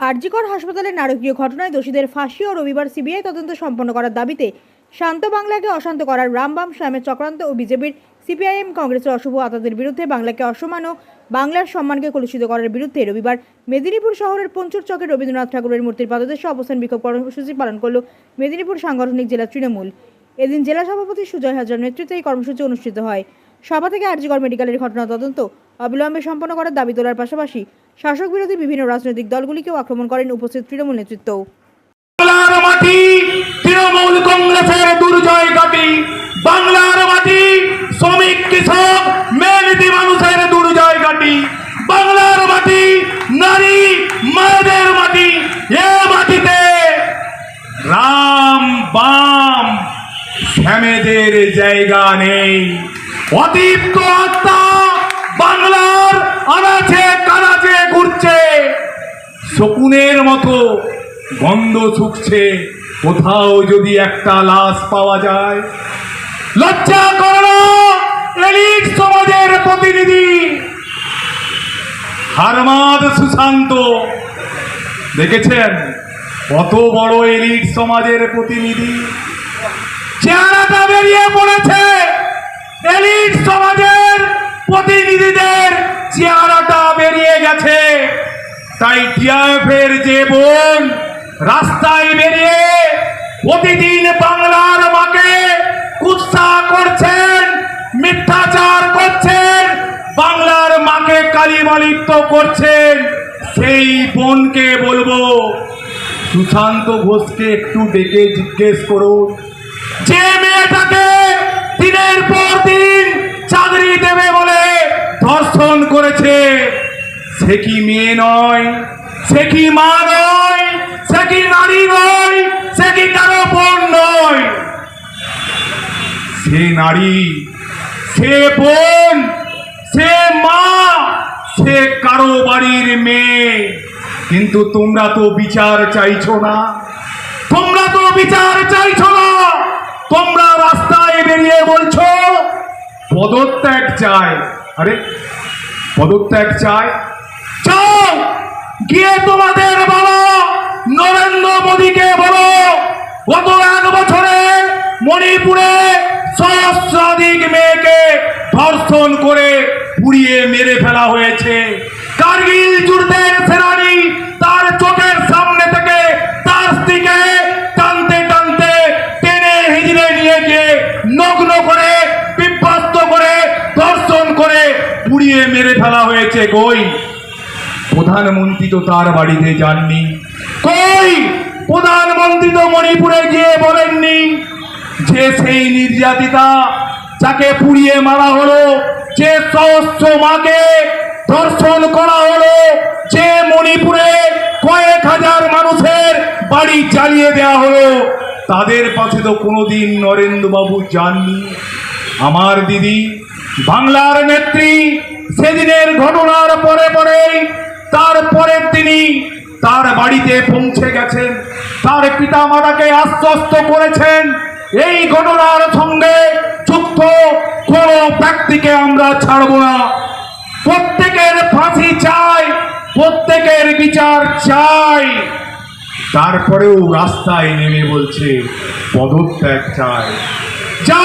আরজিকর হাসপাতালের নারকীয় ঘটনায় দোষীদের ফাঁসি ও রবিবার সিবিআই তদন্ত সম্পন্ন করার দাবিতে শান্ত বাংলাকে অশান্ত করার রামবাম শ্যামের চক্রান্ত ও বিজেপির সিপিআইএম কংগ্রেসের অশুভ আতাদের বিরুদ্ধে বাংলাকে অসমান ও বাংলার সম্মানকে কলুষিত করার বিরুদ্ধে রবিবার মেদিনীপুর শহরের পঞ্চুর চকে রবীন্দ্রনাথ ঠাকুরের মূর্তির পাদদেশে অবস্থান বিক্ষোভ কর্মসূচি পালন করল মেদিনীপুর সাংগঠনিক জেলা তৃণমূল। এদিন জেলা সভাপতি সুজয় হাজার নেতৃত্বে এই কর্মসূচি অনুষ্ঠিত হয়। সভা থেকে আরজিকর মেডিকেলের ঘটনা তদন্ত অবিলম্বে সম্পন্ন করার দাবি তোলার পাশাপাশি শাসক বিরোধী বিভিন্ন রাজনৈতিক দলগুলিকেও আক্রমণ করেন উপস্থিত তৃণমূল নেতৃত্ব। তৃণমূল কংগ্রেসের দুর্জয় ঘাটি। বাংলার মাটি শ্রমিক, কৃষক, মেহনতি মানুষের দুর্জয় ঘাটি। বাংলার মাটি নারী, মায়েদের মাটি, এ মাটিতে রাম বাম শ্যামেদের জায়গা নেই। বাংলার আনাচে কানাচে ঘুরছে। শকুনের মতো গন্ধ ছুকছে কোথাও যদি একটা লাশ পাওয়া যায়। লজ্জা করো সমাজের প্রতিনিধি। হারমাদ সুশান্ত, দেখেছেন? কত বড় এলিট সমাজের প্রতিনিধি। প্রতিনিধিদের চেহারাটা বেরিয়ে গেছে। তাই টিআইএফের যে বোন রাস্তায় বেরিয়ে প্রতিদিন বাংলার মাকে কুৎসা করছেন, মিথ্যাচার করছেন, বাংলার মাকে কালিমালিপ্ত করছেন। সেই বোনকে বলব, সুশান্ত ঘোষকে একটু ডেকে জিজ্ঞেস করুন যে মেয়েটাকে দিনের পর দিন চাকরি দেবে বলে ধর্ষণ করেছে। সে কি মেয়ে নয়? সে কি মা নয়? সে কি নারী নয়? সে কি কারও বোন নয়? সে নারী, সে বোন, সে মা, সে কারও বাড়ির মেয়ে। কিন্তু তোমরা তো বিচার চাইছো না। তোমরা তো বিচার চাইছো না। তোমরা রাস্তায় বেরিয়ে বলছো, পদত্যাগ চাই। আরে, পদত্যাগ চায় চাও, গিয়ে তোমাদের বলো, নরেন্দ্র মোদীকে বলো, গত এক বছরে মণিপুরে সহস্রাধিক মেয়েকে ধর্ষণ করে পুড়িয়ে মেরে ফেলা হয়েছে। কার্গিল যুদ্ধের সেনানি তার চোখের পুড়িয়ে মেরে ফেলা হয়েছে, কই? প্রধানমন্ত্রী তো তার বাড়িতে যাননি। কই? প্রধানমন্ত্রী তো মণিপুরে গিয়ে বলেননি যে সেই নির্যাতিতা যাকে পুড়িয়ে মারা হলো, যে সহস্র মাকে ধর্ষণ করা হলো, যে মণিপুরে কয়েক হাজার মানুষের বাড়ি চালিয়ে দেওয়া হলো, তাদের পাশে তো কোনোদিন নরেন্দ্রবাবু যাননি। আমার দিদি, বাংলার নেত্রী সেদিনের ঘটনার পরে পরেই তারপরে তিনি তার বাড়িতে পৌঁছে গেছেন। তার পিতা মাতাকে আশ্বস্ত করেছেন, এই ঘটনার সঙ্গে যুক্ত কোন ব্যক্তিকে আমরা ছাড়ব না। প্রত্যেকের ফাঁসি চাই, প্রত্যেকের বিচার চাই। তারপরেও রাস্তায় নেমে বলছে, পদত্যাগ চাই। যা